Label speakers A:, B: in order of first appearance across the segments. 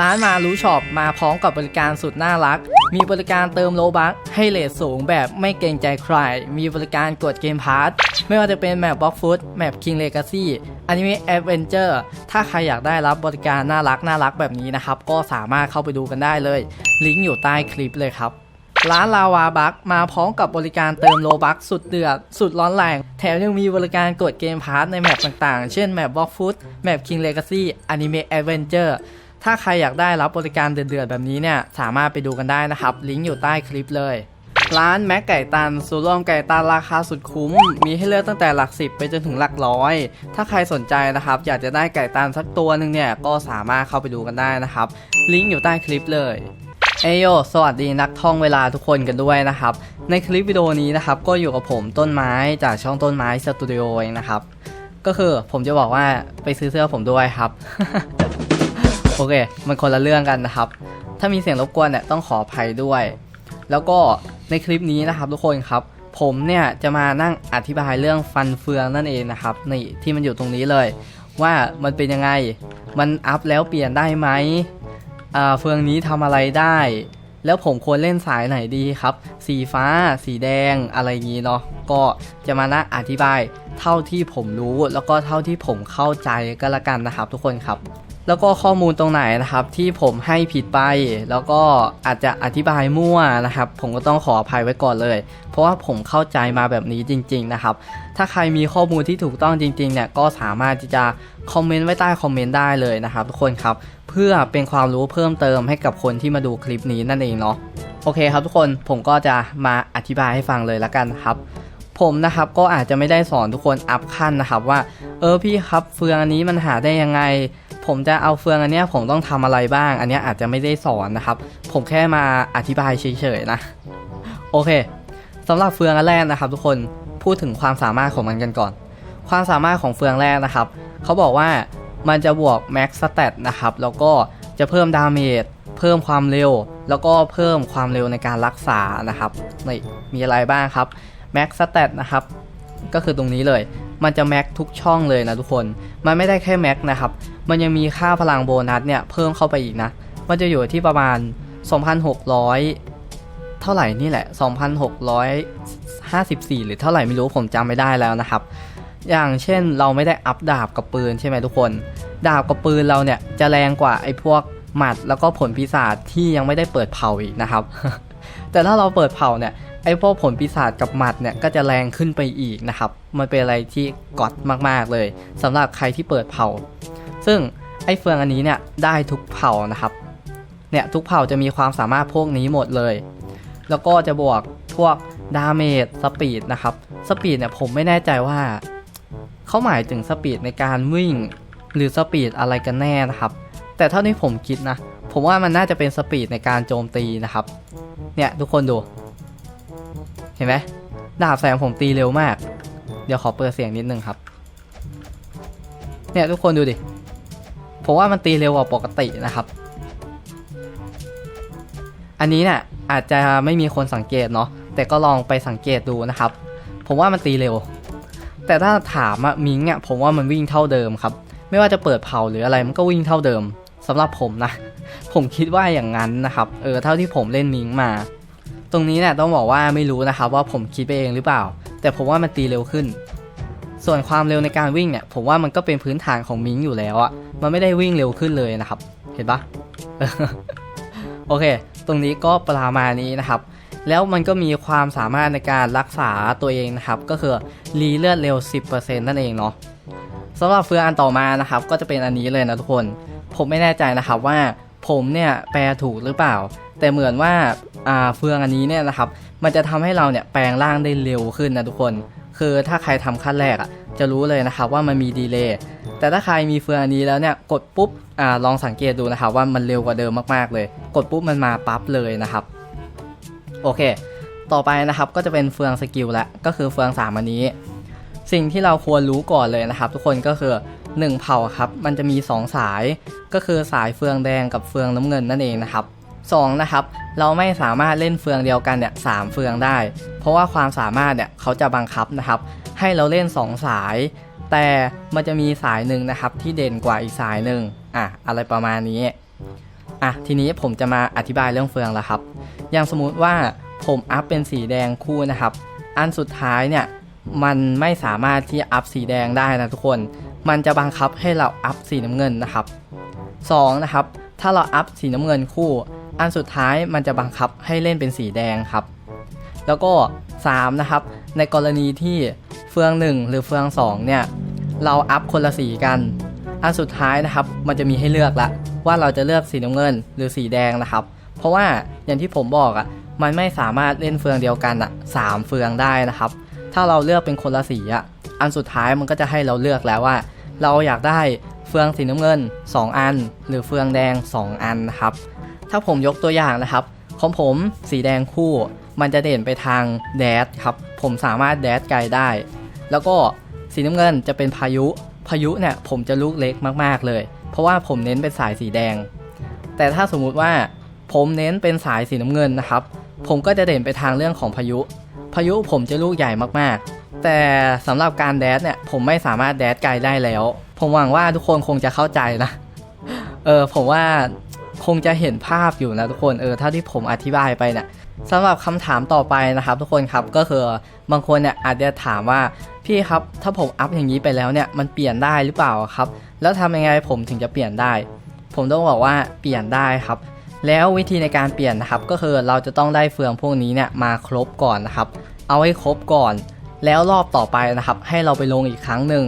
A: ร้านมารู้ช็อปมาพร้อมกับบริการสุดน่ารัก มีบริการเติมโลบัคให้เลทสูงแบบไม่เกรงใจใคร มีบริการกดเกมพาร์ทไม่ว่าจะเป็นแมปบล็อกฟุตแมปคิงเลกาซี่อนิเมะแอดเวนเจอร์ถ้าใครอยากได้รับบริการน่ารักน่ารักแบบนี้นะครับ ก็สามารถเข้าไปดูกันได้เลย ลิงก์อยู่ใต้คลิปเลยครับร้านลาวาบัคมาพร้อมกับบริการเติมโลบัคสุดเดือด สุดร้อนแรง แถมยังมีบริการกดเกมพาร์ทในแมปต่างๆ เช่นแมปบล็อกฟุตแมปคิงเลกาซี่อนิเมะแอดเวนเจอร์ ถ้าใครอยากได้รับบริการเดือดๆแบบนี้เนี่ยสามารถไปดูกันได้นะครับ ลิงก์อยู่ใต้คลิปเลย ร้านแม็กไก่ตันสูตรรวมไก่ตันราคาสุดคุ้ม มีให้เลือกตั้งแต่หลักสิบไปจนถึงหลักร้อย ถ้าใครสนใจนะครับ อยากจะได้ไก่ตันสักตัวหนึ่งเนี่ยก็สามารถเข้าไปดูกันได้นะครับ ลิงก์อยู่ใต้คลิปเลยเอโยสวัสดีนักท่องเวลาทุกคนกันด้วยนะครับ ในคลิปวิดีโอนี้นะครับก็อยู่กับผมต้นไม้จากช่องต้นไม้สตูดิโอเองนะครับ ก็คือผมจะบอกว่าไปซื้อเสื้อผมด้วยครับ โอเค มันคนละเรื่องกันนะครับ ถ้ามีเสียงรบกวนเนี่ยต้องขออภัยด้วย แล้วก็ในคลิปนี้นะครับทุกคนครับ ผมเนี่ยจะมานั่งอธิบายเรื่องฟันเฟืองนั่นเองนะครับนี่ที่มันอยู่ตรงนี้เลย ว่ามันเป็นยังไง มันอัพแล้วเปลี่ยนได้ไหมอ่าเฟืองนี้ทำอะไรได้ แล้วผมควรเล่นสายไหนดีครับ สีฟ้า สีแดงอะไรอย่างนี้เนาะก็จะมานั่งอธิบายเท่าที่ผมรู้แล้วก็เท่าที่ผมเข้าใจก็แล้วกันนะครับ ทุกคนครับ แล้วก็ข้อมูลตรงไหนนะครับที่ผมให้ผิดไป แล้วก็อาจจะอธิบายมั่วนะครับ ผมก็ต้องขออภัยไว้ก่อนเลย เพราะว่าผมเข้าใจมาแบบนี้จริง ๆนะครับ ถ้าใครมีข้อมูลที่ถูกต้องจริงๆเนี่ยก็สามารถที่จะคอมเมนต์ไว้ใต้คอมเมนต์ได้เลยนะครับทุกคนครับเพื่อเป็นความรู้เพิ่มเติมให้กับคนที่มาดูคลิปนี้นั่นเองเนาะโอเคครับทุกคนผมก็จะมาอธิบายให้ฟังเลยละกันครับผมนะครับก็อาจจะไม่ได้สอนทุกคนอัพขั้นนะครับว่า เออพี่ครับเฟืองอันนี้มันหาได้ยังไง ผมจะเอาเฟืองอันนี้ผมต้องทำอะไรบ้าง อันนี้อาจจะไม่ได้สอนนะครับ ผมแค่มาอธิบายเฉยๆนะ โอเคสำหรับเฟืองอันแรกนะครับ ทุกคนพูดถึงความสามารถของมันกันก่อน ความสามารถของเฟืองแรกนะครับเขาบอกว่ามันจะบวก max stat นะครับ แล้วก็จะเพิ่มดาเมจเพิ่มความเร็ว แล้วก็เพิ่มความเร็วในการรักษานะครับนี่มีอะไรบ้างครับ max stat นะครับ ก็คือตรงนี้เลย มันจะแม็กทุกช่องเลยนะทุกคน มันไม่ได้แค่แม็กนะครับ มันยังมีค่าพลังโบนัสเนี่ยเพิ่มเข้าไปอีกนะ มันจะอยู่ที่ประมาณ 2,600 เท่าไหร่นี่แหละ 2,654 หรือเท่าไหร่ไม่รู้ผมจำไม่ได้แล้วนะครับ อย่างเช่นเราไม่ได้อัพดาบกับปืนใช่ไหมทุกคน ดาบกับปืนเราเนี่ยจะแรงกว่าไอ้พวกหมัดแล้วก็ผลปีศาจที่ยังไม่ได้เปิดเผาอีกนะครับ แต่ถ้าเราเปิดเผาเนี่ย ไอ้พวกผลปีศาจกับหมัดเนี่ยก็จะแรงขึ้นไปอีกนะครับ มันเป็นอะไรที่ก๊อตมากๆเลยสำหรับใครที่เปิดเผาซึ่งไอ้เฟืองอันนี้เนี่ยได้ทุกเผ่านะครับ เนี่ยทุกเผ่าจะมีความสามารถพวกนี้หมดเลย แล้วก็จะบวกพวกดาเมจสปีดนะครับ สปีดเนี่ยผมไม่แน่ใจว่า เขาหมายถึงสปีดในการวิ่ง หรือสปีดอะไรกันแน่นะครับ แต่เท่าที่ผมคิดนะ ผมว่ามันน่าจะเป็นสปีดในการโจมตีนะครับ เนี่ยทุกคนดู เห็นไหมดาบแสงผมตีเร็วมาก เดี๋ยวขอเปิดเสียงนิดนึงครับ เนี่ยทุกคนดูดิ ผมว่ามันตีเร็วกว่าปกตินะครับ อันนี้เนี่ยอาจจะไม่มีคนสังเกตเนาะ แต่ก็ลองไปสังเกตดูนะครับ ผมว่ามันตีเร็ว แต่ถ้าถามอะมิงอะผมว่ามันวิ่งเท่าเดิมครับ ไม่ว่าจะเปิดเผาหรืออะไรมันก็วิ่งเท่าเดิมสำหรับผมนะ ผมคิดว่าอย่างนั้นนะครับ เออเท่าที่ผมเล่นมิงมา ตรงนี้เนี่ยต้องบอกว่าไม่รู้นะครับว่าผมคิดไปเองหรือเปล่า แต่ผมว่ามันตีเร็วขึ้น ส่วนความเร็วในการวิ่งเนี่ย ผมว่ามันก็เป็นพื้นฐานของมิงอยู่แล้วอะมันไม่ได้วิ่งเร็วขึ้นเลยนะครับ เห็นปะโอเค ตรงนี้ก็ประมาณนี้นะครับ แล้วมันก็มีความสามารถในการรักษาตัวเองนะครับ ก็คือรีเลือดเร็ว 10%นั่นเองเนาะสำหรับเฟืองอันต่อมานะครับ ก็จะเป็นอันนี้เลยนะทุกคน ผมไม่แน่ใจนะครับว่า ผมเนี่ยแปลถูกหรือเปล่า แต่เหมือนว่าอ่าเฟืองอันนี้เนี่ยนะครับ มันจะทำให้เราเนี่ยแปลงร่างได้เร็วขึ้นนะทุกคน คือถ้าใครทำขั้นแรกอะจะรู้เลยนะครับว่ามันมีดีเลย์แต่ถ้าใครมีเฟืองอันนี้แล้วเนี่ยกดปุ๊บอ่าลองสังเกตดูนะครับว่ามันเร็วกว่าเดิมมากๆเลย กดปุ๊บมันมาปั๊บเลยนะครับ โอเค ต่อไปนะครับก็จะเป็นเฟืองสกิลละก็คือเฟืองสามอันนี้ สิ่งที่เราควรรู้ก่อนเลยนะครับ ทุกคนก็คือ 1 เผ่าครับ มันจะมี 2 สาย ก็คือสายเฟืองแดงกับเฟืองน้ำเงินนั่นเองนะครับ2นะครับ เราไม่สามารถเล่นเฟืองเดียวกันเนี่ยสามเฟืองได้ เพราะว่าความสามารถเนี่ยเขาจะบังคับนะครับ ให้เราเล่น 2 สาย แต่มันจะมีสายหนึ่งนะครับที่เด่นกว่าอีกสายหนึ่งอะอะไรประมาณนี้อะทีนี้ผมจะมาอธิบายเรื่องเฟืองแล้วครับ อย่างสมมุติว่าผมอัพเป็นสีแดงคู่นะครับ อันสุดท้ายเนี่ยมันไม่สามารถที่อัพสีแดงได้นะทุกคน มันจะบังคับให้เราอัพสีน้ำเงินนะครับ2นะครับถ้าเราอัพสีน้ำเงินคู่ อันสุดท้ายมันจะบังคับให้เล่นเป็นสีแดงครับ แล้วก็3นะครับในกรณีที่เฟือง 1 หรือเฟือง2เนี่ยเราอัพคนละสีกัน อันสุดท้ายนะครับมันจะมีให้เลือกละว่าเราจะเลือกสีน้ำเงินหรือสีแดงนะครับ เพราะว่าอย่างที่ผมบอกอะ่ะมันไม่สามารถเล่นเฟืองเดียวกันอะ่ะสามเฟืองได้นะครับ ถ้าเราเลือกเป็นคนละสีอะ่ะอันสุดท้ายมันก็จะให้เราเลือกแล้วว่า เราอยากได้เฟืองสีน้ำเงิน 2 อัน หรือเฟืองแดง 2 อันนะครับ ถ้าผมยกตัวอย่างนะครับของผมสีแดงคู่ มันจะเด่นไปทางแดดครับ ผมสามารถแดดไกลได้ แล้วก็สีน้ำเงินจะเป็นพายุ พายุเนี่ยผมจะลูกเล็กมากๆเลย เพราะว่าผมเน้นเป็นสายสีแดง แต่ถ้าสมมุติว่าผมเน้นเป็นสายสีน้ำเงินนะครับ ผมก็จะเด่นไปทางเรื่องของพายุ พายุผมจะลูกใหญ่มากๆ แต่สำหรับการแดดเนี่ยผมไม่สามารถแดดไกลได้แล้ว ผมหวังว่าทุกคนคงจะเข้าใจนะ เออผมว่าคงจะเห็นภาพอยู่นะทุกคนเออเท่าที่ผมอธิบายไปเนี่ยสำหรับคำถามต่อไปนะครับ ทุกคนครับก็คือบางคนเนี่ยอาจจะถามว่าพี่ครับถ้าผมอัพอย่างนี้ไปแล้วเนี่ยมันเปลี่ยนได้หรือเปล่าครับ แล้วทำยังไงผมถึงจะเปลี่ยนได้ ผมต้องบอกว่าเปลี่ยนได้ครับ แล้ววิธีในการเปลี่ยนนะครับ ก็คือเราจะต้องได้เฟืองพวกนี้เนี่ยมาครบก่อนนะครับ เอาให้ครบก่อน แล้วรอบต่อไปนะครับให้เราไปลงอีกครั้งหนึ่ง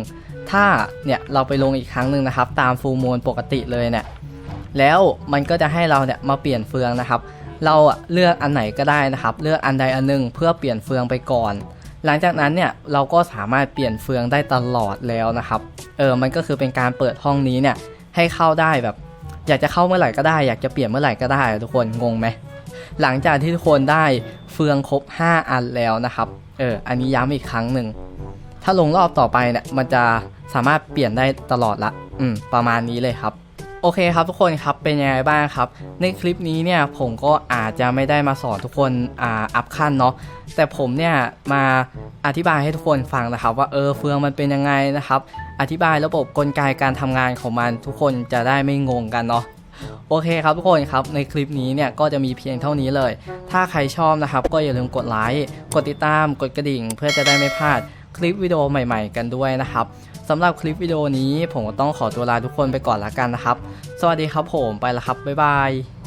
A: ถ้าเนี่ยเราไปลงอีกครั้งหนึ่งนะครับ ตามฟูลมูลปกติเลยเนี่ยแล้วมันก็จะให้เราเนี่ยมาเปลี่ยนเฟืองนะครับ เราเลือกอันไหนก็ได้นะครับ เลือกอันใดอันหนึ่งเพื่อเปลี่ยนเฟืองไปก่อน หลังจากนั้นเนี่ยเราก็สามารถเปลี่ยนเฟืองได้ตลอดแล้วนะครับเออมันก็คือเป็นการเปิดห้องนี้เนี่ยให้เข้าได้แบบ อยากจะเข้าเมื่อไหร่ก็ได้ อยากจะเปลี่ยนเมื่อไหร่ก็ได้ทุกคนงงไหม หลังจากที่ทุกคนได้เฟืองครบ 5 อันแล้วนะครับเอออันนี้ย้ำอีกครั้งหนึ่งถ้าลงรอบต่อไปเนี่ยมันจะสามารถเปลี่ยนได้ตลอดละอืมประมาณนี้เลยครับโอเคครับทุกคนครับเป็นยังไงบ้างครับ ในคลิปนี้เนี่ยผมก็อาจจะไม่ได้มาสอนทุกคนอ่าอัพขั้นเนาะแต่ผมเนี่ยมาอธิบายให้ทุกคนฟังนะครับ ว่าเออเฟืองมันเป็นยังไงนะครับ อธิบายระบบกลไกการทำงานของมันทุกคนจะได้ไม่งงกันเนาะ โอเคครับทุกคนครับในคลิปนี้เนี่ยก็จะมีเพียงเท่านี้เลย ถ้าใครชอบนะครับ ก็อย่าลืมกดไลค์กดติดตามกดกระดิ่ง เพื่อจะได้ไม่พลาดคลิปวิดีโอใหม่ ๆ กันด้วยนะครับสำหรับคลิปวิดีโอนี้ผมก็ต้องขอตัวลาทุกคนไปก่อนละกันนะครับ สวัสดีครับผมไปละครับบ๊ายบาย